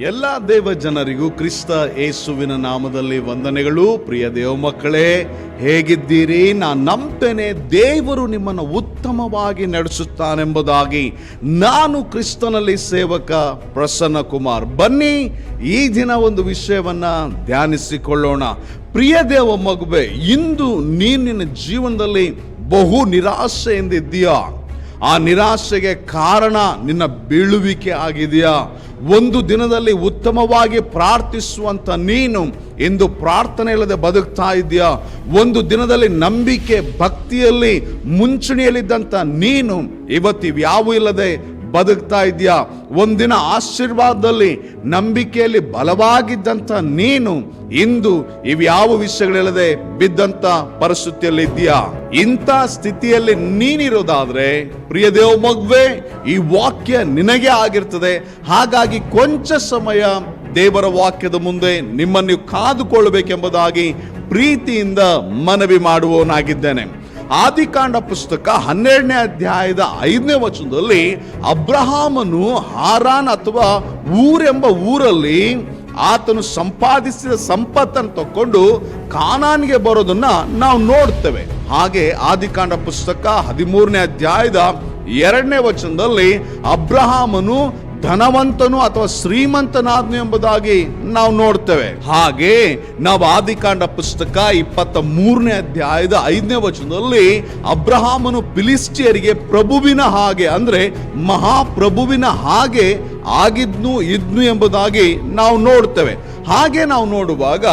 ಎಲ್ಲ ದೇವ ಜನರಿಗೂ ಕ್ರಿಸ್ತ ಏಸುವಿನ ನಾಮದಲ್ಲಿ ವಂದನೆಗಳು. ಪ್ರಿಯ ದೇವ ಮಕ್ಕಳೇ, ಹೇಗಿದ್ದೀರಿ? ನಾನು ನಂಬ್ತೇನೆ ದೇವರು ನಿಮ್ಮನ್ನು ಉತ್ತಮವಾಗಿ ನಡೆಸುತ್ತಾನೆಂಬುದಾಗಿ. ನಾನು ಕ್ರಿಸ್ತನಲ್ಲಿ ಸೇವಕ ಪ್ರಸನ್ನ ಕುಮಾರ್ ಬನ್ನಿ, ಈ ದಿನ ಒಂದು ವಿಷಯವನ್ನು ಧ್ಯಾನಿಸಿಕೊಳ್ಳೋಣ. ಪ್ರಿಯ ದೇವ ಮಗುವೆ, ಇಂದು ನೀನು ನಿನ್ನ ಜೀವನದಲ್ಲಿ ಬಹು ನಿರಾಶೆಯಿಂದ ಆ ನಿರಾಶೆಗೆ ಕಾರಣ ನಿನ್ನ ಬೀಳುವಿಕೆ ಆಗಿದೆಯಾ? ಒಂದು ದಿನದಲ್ಲಿ ಉತ್ತಮವಾಗಿ ಪ್ರಾರ್ಥಿಸುವಂಥ ನೀನು ಎಂದು ಪ್ರಾರ್ಥನೆ ಇಲ್ಲದೆ ಬದುಕ್ತಾ ಇದೆಯಾ ಒಂದು ದಿನದಲ್ಲಿ ನಂಬಿಕೆ, ಭಕ್ತಿಯಲ್ಲಿ ಮುಂಚೂಣಿಯಲ್ಲಿದ್ದಂಥ ನೀನು ಇವತ್ತಿವ್ಯಾವೂ ಇಲ್ಲದೆ ಬದುಕ್ತಾ ಇದೆಯಾ ಒಂದಿನ ಆಶೀರ್ವಾದದಲ್ಲಿ, ನಂಬಿಕೆಯಲ್ಲಿ ಬಲವಾಗಿದ್ದಂಥ ನೀನು ಇಂದು ಇವ್ಯಾವ ವಿಷಯಗಳಿಲ್ಲದೆ ಬಿದ್ದಂತ ಪರಿಸ್ಥಿತಿಯಲ್ಲಿ ಇದೆಯಾ ಇಂಥ ಸ್ಥಿತಿಯಲ್ಲಿ ನೀನಿರೋದಾದ್ರೆ, ಪ್ರಿಯ ದೇವ ಮಗುವೆ, ಈ ವಾಕ್ಯ ನಿನಗೆ ಆಗಿರ್ತದೆ. ಹಾಗಾಗಿ ಕೊಂಚ ಸಮಯ ದೇವರ ವಾಕ್ಯದ ಮುಂದೆ ನಿಮ್ಮನ್ನು ಕಾದುಕೊಳ್ಳಬೇಕೆಂಬುದಾಗಿ ಪ್ರೀತಿಯಿಂದ ಮನವಿ ಮಾಡುವವನಾಗಿದ್ದೇನೆ. ಆದಿಕಾಂಡ ಪುಸ್ತಕ ಹನ್ನೆರಡನೇ ಅಧ್ಯಾಯದ ಐದನೇ ವಚನದಲ್ಲಿ ಅಬ್ರಹಾಮನು ಹಾರಾನ್ ಅಥವಾ ಊರೆಂಬ ಊರಲ್ಲಿ ಆತನು ಸಂಪಾದಿಸಿದ ಸಂಪತ್ತನ್ನು ತಕ್ಕೊಂಡು ಕಾನಾನ್ಗೆ ಬರೋದನ್ನ ನಾವು ನೋಡ್ತೇವೆ. ಹಾಗೆ ಆದಿಕಾಂಡ ಪುಸ್ತಕ ಹದಿಮೂರನೇ ಅಧ್ಯಾಯದ ಎರಡನೇ ವಚನದಲ್ಲಿ ಅಬ್ರಹಾಮನು ಧನವಂತನು ಅಥವಾ ಶ್ರೀಮಂತನಾದ್ನು ಎಂಬುದಾಗಿ ನಾವು ನೋಡ್ತೇವೆ. ಹಾಗೆ ನಾವು ಆದಿಕಾಂಡ ಪುಸ್ತಕ ಇಪ್ಪತ್ತ ಮೂರನೇ ಅಧ್ಯಾಯದ ಐದನೇ ವಚನದಲ್ಲಿ ಅಬ್ರಹಾಮನು ಫಿಲಿಸ್ಟಿಯರಿಗೆ ಪ್ರಭುವಿನ ಹಾಗೆ ಅಂದ್ರೆ ಮಹಾಪ್ರಭುವಿನ ಹಾಗೆ ಆಗಿದ್ನು, ಇದ್ನು ಎಂಬುದಾಗಿ ನಾವು ನೋಡ್ತೇವೆ. ಹಾಗೆ ನಾವು ನೋಡುವಾಗ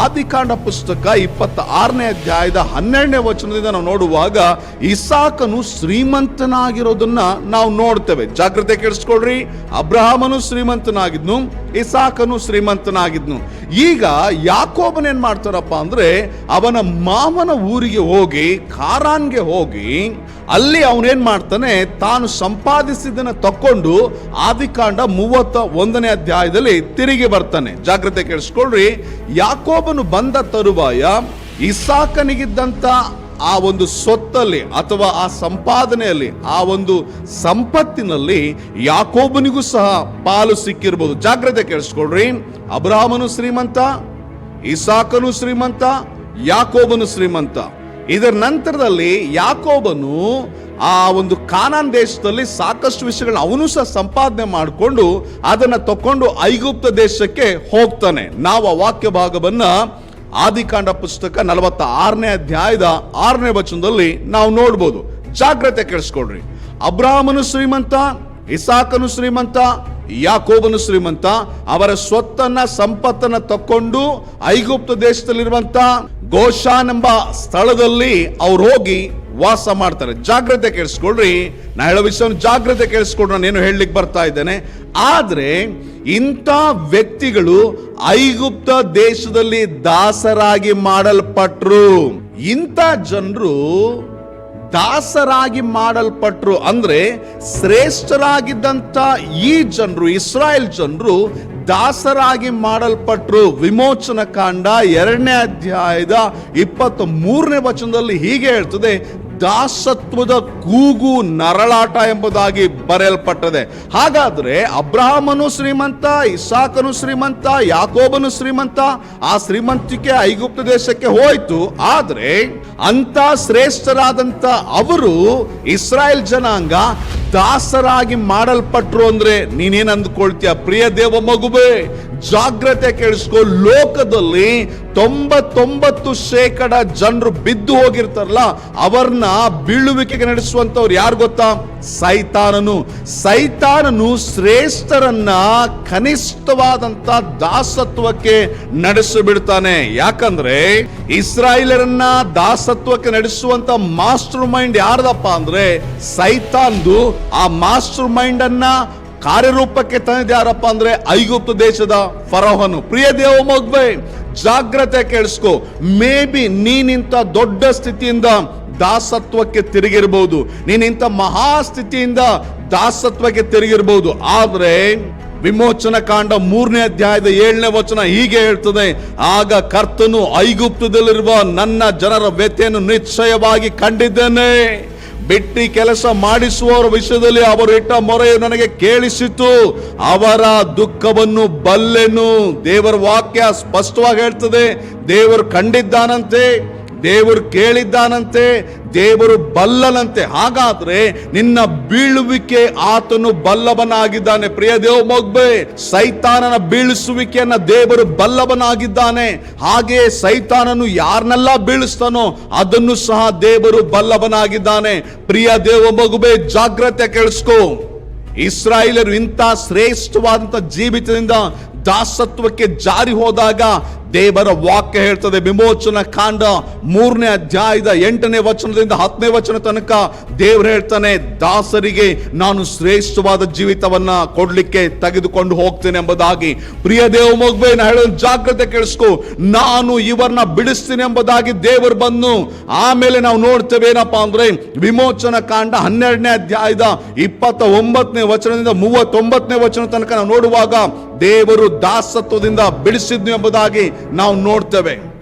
ಆದಿಕಾಂಡ ಪುಸ್ತಕ ಇಪ್ಪತ್ತ ಆರನೇ ಅಧ್ಯಾಯದ ಹನ್ನೆರಡನೇ ವಚನದಿಂದ ನಾವು ನೋಡುವಾಗ ಇಸಾಕನು ಶ್ರೀಮಂತನಾಗಿರೋದನ್ನ ನಾವು ನೋಡ್ತೇವೆ. ಜಾಗ್ರತೆ ಕೆಡಿಸ್ಕೊಳ್ರಿ ಅಬ್ರಹಾಮನು ಶ್ರೀಮಂತನಾಗಿದ್ನು, ಇಸಾಕನು ಶ್ರೀಮಂತನಾಗಿದ್ನು. ಈಗ ಯಾಕೋಬನ ಏನ್ ಮಾಡ್ತಾರಪ್ಪ ಅಂದ್ರೆ ಅವನ ಮಾಮನ ಊರಿಗೆ ಹೋಗಿ, ಖಾರಾನ್ಗೆ ಹೋಗಿ, ಅಲ್ಲಿ ಅವನೇನ್ ಮಾಡ್ತಾನೆ, ತಾನು ಸಂಪಾದಿಸಿದ್ದನ್ನು ತಕ್ಕೊಂಡು ಆದಿಕಾಂಡ ಮೂವತ್ತ ಒಂದನೇ ಅಧ್ಯಾಯದಲ್ಲಿ ತಿರುಗಿ ಬರ್ತಾನೆ. ಜಾಗ್ರತೆ ಕೇಳಿಸ್ಕೊಳ್ರಿ. ಯಾಕೋಬನು ಬಂದ ತರುವಾಯ ಇಸಾಕನಿಗಿದ್ದಂತ ಆ ಒಂದು ಸೊತ್ತಲ್ಲಿ ಅಥವಾ ಆ ಸಂಪಾದನೆಯಲ್ಲಿ, ಆ ಒಂದು ಸಂಪತ್ತಿನಲ್ಲಿ ಯಾಕೋಬನಿಗೂ ಸಹ ಪಾಲು ಸಿಕ್ಕಿರ್ಬೋದು. ಜಾಗ್ರತೆ ಕೇಳಿಸ್ಕೊಳ್ರಿ. ಅಬ್ರಾಹ್ಮನು ಶ್ರೀಮಂತ, ಇಸಾಕನು ಶ್ರೀಮಂತ, ಯಾಕೋಬನು ಶ್ರೀಮಂತ. ಇದರ ನಂತರದಲ್ಲಿ ಯಾಕೋಬನು ಆ ಒಂದು ಕಾನಾನ್ ದೇಶದಲ್ಲಿ ಸಾಕಷ್ಟು ವಿಷಯಗಳನ್ನ ಅವನು ಸಹ ಸಂಪಾದನೆ ಮಾಡಿಕೊಂಡು ಅದನ್ನ ತಕೊಂಡು ಐಗುಪ್ತ ದೇಶಕ್ಕೆ ಹೋಗ್ತಾನೆ. ನಾವು ಆ ವಾಕ್ಯ ಭಾಗವನ್ನ ಆದಿಕಾಂಡ ಪುಸ್ತಕ ನಲವತ್ತ ಆರನೇ ಅಧ್ಯಾಯದ ಆರನೇ ವಚನದಲ್ಲಿ ನಾವು ನೋಡ್ಬೋದು. ಜಾಗ್ರತೆ ಕೇಳಿಸ್ಕೊಳ್ರಿ ಅಬ್ರಾಹ್ಮನು ಶ್ರೀಮಂತ ಇಸಾಕನು ಶ್ರೀಮಂತ, ಯಾಕೋಬನು ಶ್ರೀಮಂತ, ಅವರ ಸ್ವತ್ತನ್ನ, ಸಂಪತ್ತನ್ನ ತಕ್ಕೊಂಡು ಐಗುಪ್ತ ದೇಶದಲ್ಲಿರುವಂತ ಗೋಶಾನ್ ಎಂಬ ಸ್ಥಳದಲ್ಲಿ ಅವ್ರು ಹೋಗಿ ವಾಸ ಮಾಡ್ತಾರೆ. ಜಾಗ್ರತೆ ಕೇಳಿಸ್ಕೊಳ್ರಿ. ನಾ ಹೇಳೋ ವಿಷಯವನ್ನು ಜಾಗ್ರತೆ ಕೇಳಿಸ್ಕೊಳ್ರಿ ನಾನು ಏನು ಹೇಳಲಿಕ್ಕೆ ಬರ್ತಾ ಇದ್ದೇನೆ. ಆದ್ರೆ ಇಂಥ ವ್ಯಕ್ತಿಗಳು ಐಗುಪ್ತ ದೇಶದಲ್ಲಿ ದಾಸರಾಗಿ ಮಾಡಲ್ಪಟ್ರು. ಇಂಥ ಜನರು ದಾಸರಾಗಿ ಮಾಡಲ್ಪಟ್ರು ಅಂದ್ರೆ ಶ್ರೇಷ್ಠರಾಗಿದ್ದಂಥ ಈ ಜನರು, ಇಸ್ರಾಯೇಲ್ ಜನರು ದಾಸರಾಗಿ ಮಾಡಲ್ಪಟ್ರು. ವಿಮೋಚನ ಕಾಂಡ ಎರಡನೇ ಅಧ್ಯಾಯದ ಇಪ್ಪತ್ತ ಮೂರನೇ ವಚನದಲ್ಲಿ ಹೀಗೆ ಹೇಳ್ತದೆ ದಾಸತ್ವದ ಕೂಗು ನರಳಾಟ ಎಂಬುದಾಗಿ ಬರೆಯಲ್ಪಟ್ಟದೆ. ಹಾಗಾದ್ರೆ ಅಬ್ರಹಾಮನು ಶ್ರೀಮಂತ, ಇಸಾಕನು ಶ್ರೀಮಂತ, ಯಾಕೋಬನು ಶ್ರೀಮಂತ, ಆ ಶ್ರೀಮಂತಿಕೆ ಐಗುಪ್ತ ದೇಶಕ್ಕೆ ಹೋಯಿತು. ಆದರೆ ಅಂತ ಶ್ರೇಷ್ಠರಾದಂತ ಅವರು ಇಸ್ರಾಯೇಲ್ ಜನಾಂಗ ದಾಸರಾಗಿ ಮಾಡಲ್ಪಟ್ರು ಅಂದ್ರೆ ನೀನೇನ್ ಅಂದ್ಕೊಳ್ತೀಯ? ಪ್ರಿಯ ದೇವ ಮಗುವೇ, ಜಾಗ್ರತೆ ಕೇಳಿಸ್ಕೊ. ಲೋಕದಲ್ಲಿ ತೊಂಬತ್ತೊಂಬತ್ತು ಶೇಕಡ ಜನರು ಬಿದ್ದು ಹೋಗಿರ್ತಾರಲ್ಲ ಅವರನ್ನ ಬೀಳುವಿಕೆಗೆ ನಡೆಸುವಂತವ್ರು ಯಾರು ಗೊತ್ತಾ? ಸೈತಾನನು. ಸೈತಾನನು ಶ್ರೇಷ್ಠರನ್ನ ಕನಿಷ್ಠವಾದಂತ ದಾಸತ್ವಕ್ಕೆ ನಡೆಸಿಬಿಡ್ತಾನೆ. ಯಾಕಂದ್ರೆ ಇಸ್ರಾಯೇಲರನ್ನ ದಾಸತ್ವಕ್ಕೆ ನಡೆಸುವಂತ ಮಾಸ್ಟರ್ ಮೈಂಡ್ ಯಾರ್ದಪ್ಪ ಅಂದ್ರೆ ಸೈತಾನ್ದು ಆ ಮಾಸ್ಟರ್ ಮೈಂಡ್ ಅನ್ನ ಕಾರ್ಯರೂಪಕ್ಕೆ ತಂದಿದ್ದು ಯಾರಪ್ಪ ಅಂದ್ರೆ ಐಗುಪ್ತ ದೇಶದ ಫರೋಹನು. ಪ್ರಿಯ ದೇವ ಜಾಗ್ರತೆ ಕೇಳಿಸ್ಕೊ. ಮೇ ಬಿ ನೀನಿಂತ ದೊಡ್ಡ ಸ್ಥಿತಿಯಿಂದ ದಾಸತ್ವಕ್ಕೆ ತಿರುಗಿರ್ಬೋದು. ನೀನಿಂತ ಮಹಾಸ್ಥಿತಿಯಿಂದ ದಾಸತ್ವಕ್ಕೆ ತಿರುಗಿರ್ಬೋದು. ಆದ್ರೆ ವಿಮೋಚನ ಕಾಂಡ ಮೂರನೇ ಅಧ್ಯಾಯದ ಏಳನೇ ವಚನ ಹೀಗೆ ಹೇಳ್ತದೆ, ಆಗ ಕರ್ತನು ಐಗುಪ್ತದಲ್ಲಿರುವ ನನ್ನ ಜನರ ವ್ಯಥೆಯನ್ನು ನಿಶ್ಚಯವಾಗಿ ಕಂಡಿದ್ದೇನೆ ಬಿಟ್ಟಿ ಕೆಲಸ ಮಾಡಿಸುವವರ ವಿಷಯದಲ್ಲಿ ಅವರು ಇಟ್ಟ ಮೊರೆಯು ನನಗೆ ಕೇಳಿಸಿತು. ಅವರ ದುಃಖವನ್ನು ಬಲ್ಲೆನು ದೇವರ ವಾಕ್ಯ ಸ್ಪಷ್ಟವಾಗಿ ಹೇಳ್ತದೆ. ದೇವರು ಕಂಡಿದ್ದಾನಂತೆ. ದೇವರು ಕೇಳಿದ್ದಾನಂತೆ, ದೇವರು ಬಲ್ಲನಂತೆ. ಹಾಗಾದ್ರೆ ನಿನ್ನ ಬೀಳುವಿಕೆ ಆತನು ಬಲ್ಲವನಾಗಿದ್ದಾನೆ. ಪ್ರಿಯ ದೇವ ಮೊಗ್ಬೆ, ಸೈತಾನನ ಬೀಳಿಸುವಿಕೆಯನ್ನ ದೇವರು ಬಲ್ಲವನಾಗಿದ್ದಾನೆ. ಹಾಗೆ ಸೈತಾನನು ಯಾರನ್ನೆಲ್ಲ ಬೀಳಿಸ್ತಾನೋ ಅದನ್ನು ಸಹ ದೇವರು ಬಲ್ಲವನಾಗಿದ್ದಾನೆ. ಪ್ರಿಯ ದೇವ ಮಗುಬೆ, ಜಾಗ್ರತೆ ಕೇಳಿಸ್ಕೋ. ಇಸ್ರಾಯೇಲರು ಇಂಥ ಶ್ರೇಷ್ಠವಾದಂಥ ಜೀವಿತದಿಂದ ದಾಸತ್ವಕ್ಕೆ ಜಾರಿ ಹೋದಾಗ ದೇವರ ವಾಕ್ಯ ಹೇಳ್ತದೆ, ವಿಮೋಚನ ಕಾಂಡ ಮೂರನೇ ಅಧ್ಯಾಯದ ಎಂಟನೇ ವಚನದಿಂದ ಹತ್ತನೇ ವಚನ ತನಕ ದೇವ್ರು ಹೇಳ್ತಾನೆ, ದಾಸರಿಗೆ ನಾನು ಶ್ರೇಷ್ಠವಾದ ಜೀವಿತವನ್ನ ಕೊಡ್ಲಿಕ್ಕೆ ತೆಗೆದುಕೊಂಡು ಹೋಗ್ತೇನೆ ಎಂಬುದಾಗಿ. ಪ್ರಿಯ ದೇವ ಮಗುವೆ, ನಾ ಹೇಳೋ ಜಾಗ್ರತೆ ಕೇಳಿಸ್ಕೊ. ನಾನು ಇವರನ್ನ ಬಿಡಿಸ್ತೀನಿ ಎಂಬುದಾಗಿ ದೇವರು ಬಂದು ಆಮೇಲೆ ನಾವು ನೋಡ್ತೇವೆ ಏನಪ್ಪಾ ಅಂದ್ರೆ, ವಿಮೋಚನ ಕಾಂಡ ಹನ್ನೆರಡನೇ ಅಧ್ಯಾಯದ ಇಪ್ಪತ್ತ ಒಂಬತ್ತನೇ ವಚನದಿಂದ ಮೂವತ್ತೊಂಬತ್ತನೇ ವಚನ ತನಕ ನಾವು ನೋಡುವಾಗ ದೇವರು ದಾಸತ್ವದಿಂದ ಬಿಡಿಸಿದ್ನು ಎಂಬುದಾಗಿ ನಾವು ನೋಡ್ತೇವೆ.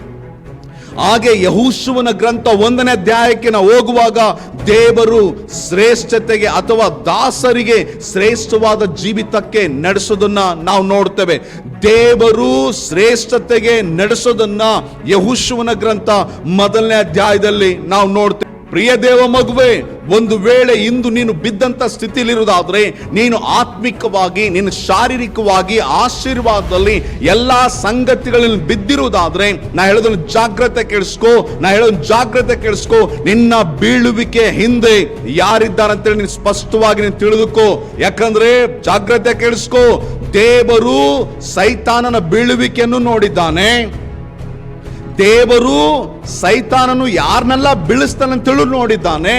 ಹಾಗೆ ಯಹೂಶುವನ ಗ್ರಂಥ ಒಂದನೇ ಅಧ್ಯಾಯಕ್ಕೆ ನಾವು ಹೋಗುವಾಗ ದೇವರು ಶ್ರೇಷ್ಠತೆಗೆ ಅಥವಾ ದಾಸರಿಗೆ ಶ್ರೇಷ್ಠವಾದ ಜೀವಿತಕ್ಕೆ ನಡೆಸೋದನ್ನ ನಾವು ನೋಡ್ತೇವೆ. ದೇವರು ಶ್ರೇಷ್ಠತೆಗೆ ನಡೆಸೋದನ್ನ ಯಹೂಶುವನ ಗ್ರಂಥ ಮೊದಲನೇ ಅಧ್ಯಾಯದಲ್ಲಿ ನಾವು ನೋಡ್ತೇವೆ. ಪ್ರಿಯ ದೇವ ಮಗುವೆ, ಒಂದು ವೇಳೆ ಇಂದು ನೀನು ಬಿದ್ದಂತ ಸ್ಥಿತಿಲಿರುವುದಾದರೆ ನೀನು ಆತ್ಮಿಕವಾಗಿ ನಿನ್ನ ಶಾರೀರಿಕವಾಗಿ ಆಶೀರ್ವಾದದಲ್ಲಿ ಎಲ್ಲ ಸಂಗತಿಗಳಲ್ಲಿ ಬಿದ್ದಿರುವುದಾದ್ರೆ, ನಾ ಹೇಳೋದನ್ನು ಜಾಗ್ರತೆ ಕೇಳಿಸ್ಕೋ, ನಾ ಹೇಳೋದನ್ನು ಜಾಗ್ರತೆ ಕೇಳಿಸ್ಕೋ, ನಿನ್ನ ಬೀಳುವಿಕೆ ಹಿಂದೆ ಯಾರಿದ್ದಾರಂತೇಳಿ ನೀನು ಸ್ಪಷ್ಟವಾಗಿ ನೀನು ತಿಳಿದುಕೋ. ಯಾಕಂದ್ರೆ ಜಾಗ್ರತೆ ಕೇಳಿಸ್ಕೋ, ದೇವರು ಸೈತಾನನ ಬೀಳುವಿಕೆಯನ್ನು ನೋಡಿದ್ದಾನೆ. ದೇವರು ಸೈತಾನನು ಯಾರನ್ನೆಲ್ಲ ತಿಳಿದು ನೋಡಿದ್ದಾನೆ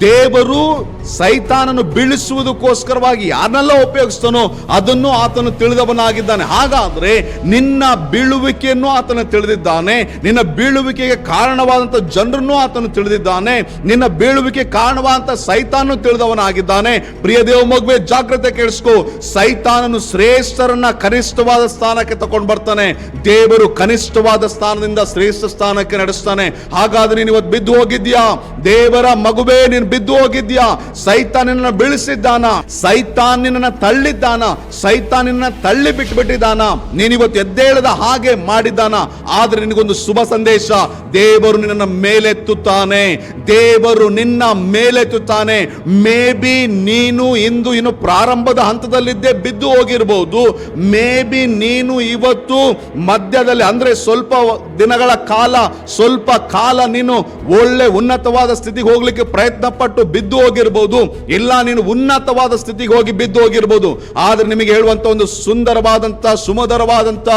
ದೇವರು ಸೈತಾನನ್ನು ಬೀಳಿಸುವುದಕ್ಕೋಸ್ಕರವಾಗಿ ಯಾರನ್ನೆಲ್ಲ ಉಪಯೋಗಿಸ್ತಾನೋ ಅದನ್ನು ಆತನು ತಿಳಿದವನಾಗಿದ್ದಾನೆ. ಹಾಗಾದ್ರೆ ನಿನ್ನ ಬೀಳುವಿಕೆಯನ್ನು ಆತನು ತಿಳಿದಿದ್ದಾನೆ, ನಿನ್ನ ಬೀಳುವಿಕೆಗೆ ಕಾರಣವಾದಂಥ ಜನರನ್ನು ಆತನು ತಿಳಿದಿದ್ದಾನೆ, ನಿನ್ನ ಬೀಳುವಿಕೆ ಕಾರಣವಾದಂಥ ಸೈತಾನು ತಿಳಿದವನಾಗಿದ್ದಾನೆ. ಪ್ರಿಯ ದೇವ ಮಗುವೆ, ಜಾಗ್ರತೆ ಕೇಳಿಸ್ಕೋ. ಸೈತಾನನು ಶ್ರೇಷ್ಠರನ್ನ ಕನಿಷ್ಠವಾದ ಸ್ಥಾನಕ್ಕೆ ತಗೊಂಡು ಬರ್ತಾನೆ. ದೇವರು ಕನಿಷ್ಠವಾದ ಸ್ಥಾನದಿಂದ ಶ್ರೇಷ್ಠ ಸ್ಥಾನಕ್ಕೆ ನಡೆಸ್ತಾನೆ. ಹಾಗಾದ್ರೆ ನೀನು ಇವತ್ತು ಬಿದ್ದು ಹೋಗಿದ್ಯಾ ದೇವರ ಮಗುವೇ, ನೀನು ಬಿದ್ದು ಹೋಗಿದ್ಯಾ ಸೈತಾನ ಬೀಳಿಸಿದ್ದಾನ? ಸೈತಾನಿನ ತಳ್ಳಿದ್ದಾನ? ಸೈತಾನಿನ ತಳ್ಳಿ ಬಿಟ್ಬಿಟ್ಟಿದ್ದಾನ? ನೀನಿವತ್ತು ಎದ್ದೇಳದ ಹಾಗೆ ಮಾಡಿದ್ದಾನ? ಆದ್ರೆ ನಿನಗೊಂದು ಶುಭ ಸಂದೇಶ, ದೇವರು ನಿನ್ನ ಮೇಲೆತ್ತುತ್ತಾನೆ. ದೇವರು ನಿನ್ನ ಮೇಲೆತ್ತುತ್ತಾನೆ. ಮೇ ಬಿ ನೀನು ಇಂದು ಇನ್ನು ಪ್ರಾರಂಭದ ಹಂತದಲ್ಲಿದ್ದೇ ಬಿದ್ದು ಹೋಗಿರಬಹುದು ಮೇ ಬಿ ನೀನು ಇವತ್ತು ಮಧ್ಯದಲ್ಲಿ, ಅಂದ್ರೆ ಸ್ವಲ್ಪ ದಿನಗಳ ಕಾಲ, ಸ್ವಲ್ಪ ಕಾಲ ನೀನು ಒಳ್ಳೆ ಉನ್ನತವಾದ ಸ್ಥಿತಿಗೆ ಹೋಗ್ಲಿಕ್ಕೆ ಪ್ರಯತ್ನ ಪಟ್ಟು ಬಿದ್ದು ಹೋಗಿರ್ಬೋದು, ಇಲ್ಲ ನೀನು ಉನ್ನತವಾದ ಸ್ಥಿತಿಗೆ ಹೋಗಿ ಬಿದ್ದು ಹೋಗಿರ್ಬೋದು, ಆದ್ರೆ ನಿಮಗೆ ಹೇಳುವಂತ ಒಂದು ಸುಂದರವಾದಂತ, ಸುಮಧುರವಾದಂತ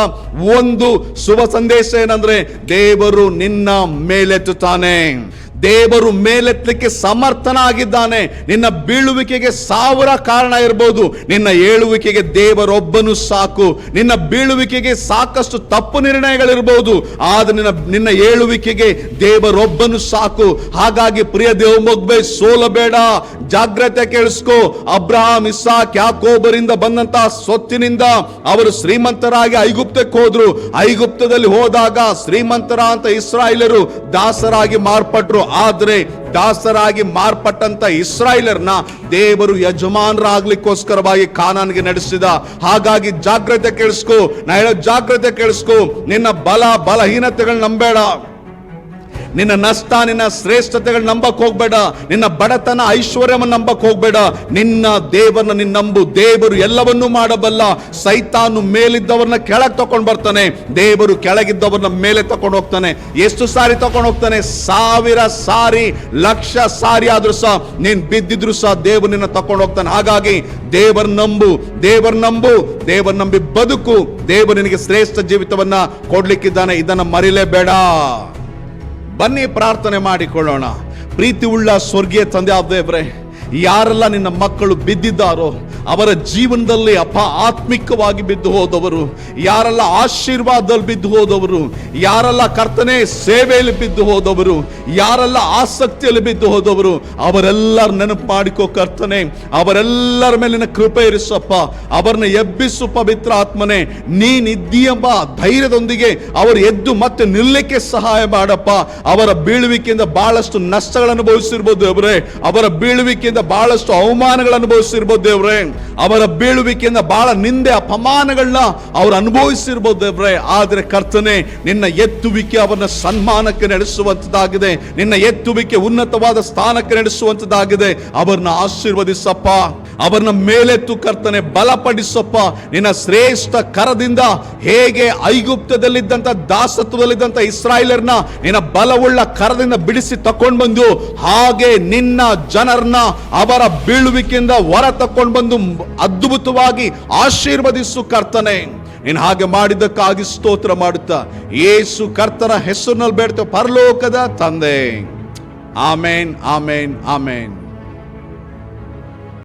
ಒಂದು ಶುಭ ಸಂದೇಶ ಏನಂದ್ರೆ, ದೇವರು ನಿನ್ನ ಮೇಲೆತ್ತುತ್ತಾನೆ. ದೇವರು ಮೇಲೆತ್ತಲಿಕ್ಕೆ ಸಮರ್ಥನಾಗಿದ್ದಾನೆ. ನಿನ್ನ ಬೀಳುವಿಕೆಗೆ ಸಾವಿರ ಕಾರಣ ಇರಬಹುದು ನಿನ್ನ ಏಳುವಿಕೆಗೆ ದೇವರೊಬ್ಬನು ಸಾಕು. ನಿನ್ನ ಬೀಳುವಿಕೆಗೆ ಸಾಕಷ್ಟು ತಪ್ಪು ನಿರ್ಣಯಗಳಿರಬಹುದು ಆದ್ರೆ ನಿನ್ನ ನಿನ್ನ ಏಳುವಿಕೆಗೆ ದೇವರೊಬ್ಬನು ಸಾಕು. ಹಾಗಾಗಿ ಪ್ರಿಯ ದೇವ ಮಗ್ಬೆ ಸೋಲಬೇಡ. ಜಾಗ್ರತೆ ಕೇಳಿಸ್ಕೊ. ಅಬ್ರಹಾಂ ಇಸಾಕ್ ಯಾಕೋಬರಿಂದ ಬಂದಂತ ಸ್ವತ್ತಿನಿಂದ ಅವರು ಶ್ರೀಮಂತರಾಗಿ ಐಗುಪ್ತಕ್ಕೆ ಹೋದ್ರು. ಐಗುಪ್ತದಲ್ಲಿ ಹೋದಾಗ ಶ್ರೀಮಂತರ ಅಂತ ಇಸ್ರಾಯೇಲರು ದಾಸರಾಗಿ ಮಾರ್ಪಟ್ರು. ಆದ್ರೆ ದಾಸರಾಗಿ ಮಾರ್ಪಟ್ಟಂತ ಇಸ್ರಾಯೇಲರ್ನ ದೇವರು ಯಜಮಾನರಾಗ್ಲಿಕ್ಕೋಸ್ಕರವಾಗಿ ಕಾನಾನ್ಗೆ ನಡೆಸಿದ. ಹಾಗಾಗಿ ಜಾಗ್ರತೆ ಕೇಳಿಸ್ಕೋ. ನಾ ಹೇಳೋ ಜಾಗ್ರತೆ ಕೇಳಿಸ್ಕೊ. ನಿನ್ನ ಬಲ, ಬಲಹೀನತೆಗಳು ನಂಬೇಡ. ನಿನ್ನ ನಷ್ಟ, ನಿನ್ನ ಶ್ರೇಷ್ಠತೆಗಳು ನಂಬಕ್ ಹೋಗ್ಬೇಡ. ನಿನ್ನ ಬಡತನ ಐಶ್ವರ್ಯವನ್ನು ನಂಬಕ್ ಹೋಗ್ಬೇಡ. ನಿನ್ನ ದೇವರನ್ನ ನಿನ್ನ ನಂಬು. ದೇವರು ಎಲ್ಲವನ್ನೂ ಮಾಡಬಲ್ಲ. ಸೈತಾನು ಮೇಲಿದ್ದವರನ್ನ ಕೆಳಗೆ ತಕೊಂಡ್ ಬರ್ತಾನೆ. ದೇವರು ಕೆಳಗಿದ್ದವರನ್ನ ಮೇಲೆ ತಕೊಂಡು ಹೋಗ್ತಾನೆ. ಎಷ್ಟು ಸಾರಿ ತಕೊಂಡು ಹೋಗ್ತಾನೆ? ಸಾವಿರ ಸಾರಿ, ಲಕ್ಷ ಸಾರಿ ಆದ್ರೂ ಸಹ ನೀನ್ ಬಿದ್ದಿದ್ರು ಸಹ ದೇವರು ನಿನ್ನ ತಕೊಂಡು ಹೋಗ್ತಾನೆ. ಹಾಗಾಗಿ ದೇವರ್ ನಂಬು ದೇವರ್ ನಂಬು ದೇವರ್ ನಂಬಿ ಬದುಕು. ದೇವರು ನಿನಗೆ ಶ್ರೇಷ್ಠ ಜೀವಿತವನ್ನ ಕೊಡ್ಲಿಕ್ಕಿದ್ದಾನೆ. ಇದನ್ನ ಮರಿಲೇಬೇಡ. ಬನ್ನಿ ಪ್ರಾರ್ಥನೆ ಮಾಡಿಕೊಳ್ಳೋಣ. ಪ್ರೀತಿ ಉಳ್ಳ ಸ್ವರ್ಗೀಯ ತಂದೆ ಆದೇವ್ರೆ ಯಾರೆಲ್ಲ ನಿನ್ನ ಮಕ್ಕಳು ಬಿದ್ದಿದ್ದಾರೋ ಅವರ ಜೀವನದಲ್ಲಿ ಅಪ್ಪ ಆತ್ಮಿಕವಾಗಿ ಬಿದ್ದು ಹೋದವರು, ಯಾರೆಲ್ಲ ಆಶೀರ್ವಾದದಲ್ಲಿ ಬಿದ್ದು ಹೋದವರು, ಯಾರೆಲ್ಲ ಕರ್ತನೆ ಸೇವೆಯಲ್ಲಿ ಬಿದ್ದು ಹೋದವರು, ಯಾರೆಲ್ಲ ಆಸಕ್ತಿಯಲ್ಲಿ ಬಿದ್ದು ಹೋದವರು, ಅವರೆಲ್ಲರ ನೆನಪು ಮಾಡಿಕೋ ಕರ್ತನೆ, ಅವರೆಲ್ಲರ ಮೇಲಿನ ಕೃಪೆ ಇರಿಸಪ್ಪ, ಅವರನ್ನ ಎಬ್ಬಿಸು ಪವಿತ್ರ ಆತ್ಮನೆ ನೀನಿದ್ದೀಯಪ್ಪ ಧೈರ್ಯದೊಂದಿಗೆ ಅವರು ಎದ್ದು ಮತ್ತೆ ನಿಲ್ಲಕ್ಕೆ ಸಹಾಯ ಮಾಡಪ್ಪ. ಅವರ ಬೀಳುವಿಕೆಯಿಂದ ಬಹಳಷ್ಟು ನಷ್ಟಗಳನ್ನು ಅನುಭವಿಸಿರ್ಬೋದು ದೇವ್ರೆ, ಅವರ ಬೀಳುವಿಕೆಯಿಂದ ಬಹಳಷ್ಟು ಅವಮಾನಗಳನ್ನು ಅನುಭವಿಸಿರ್ಬೋದು ದೇವ್ರೆ. ಅವರ ಬೀಳುವಿಕೆಯಿಂದ ಬಹಳ ನಿಂದೆ ಅಪಮಾನಗಳನ್ನ ಅವರು ಅನುಭವಿಸಿರ್ಬೋದು ಆದರೆ ಕರ್ತನೆ, ನಿನ್ನ ಎತ್ತುವಿಕೆ ಅವರನ್ನ ಸನ್ಮಾನಕ್ಕೆ ನಡೆಸುವಂತದ್ದಾಗಿದೆ. ನಿನ್ನ ಎತ್ತುವಿಕೆ ಉನ್ನತವಾದ ಸ್ಥಾನಕ್ಕೆ ನಡೆಸುವಂತದಾಗಿದೆ ಅವರನ್ನ ಆಶೀರ್ವದಿಸಪ್ಪ. ಅವರನ್ನ ಮೇಲೆತ್ತು ಕರ್ತನೆ ಬಲಪಡಿಸಪ್ಪ. ನಿನ್ನ ಶ್ರೇಷ್ಠ ಕರದಿಂದ ಹೇಗೆ ಐಗುಪ್ತದಲ್ಲಿದ್ದಂಥ ದಾಸತ್ವದಲ್ಲಿದ್ದಂಥ ಇಸ್ರಾಯೇಲರ್ನ ನಿನ್ನ ಬಲವುಳ್ಳ ಕರದಿಂದ ಬಿಡಿಸಿ ತಕೊಂಡು ಹಾಗೆ ನಿನ್ನ ಜನರನ್ನ ಅವರ ಬೀಳುವಿಕೆಯಿಂದ ಹೊರ ತಕೊಂಡ್ ಬಂದು ಅದ್ಭುತವಾಗಿ ಆಶೀರ್ವದಿಸು ಕರ್ತನೆ. ನೀನು ಹಾಗೆ ಮಾಡಿದ್ದಕ್ಕಾಗಿ ಸ್ತೋತ್ರ ಮಾಡುತ್ತಾ. ಏಸು ಕರ್ತನ ಹೆಸರಿನಲ್ಲಿ ಬೇಡ್ತೇವೆ, ಪರಲೋಕದ ತಂದೆ. ಆಮೇನ್ ಆಮೇನ್ ಆಮೇನ್.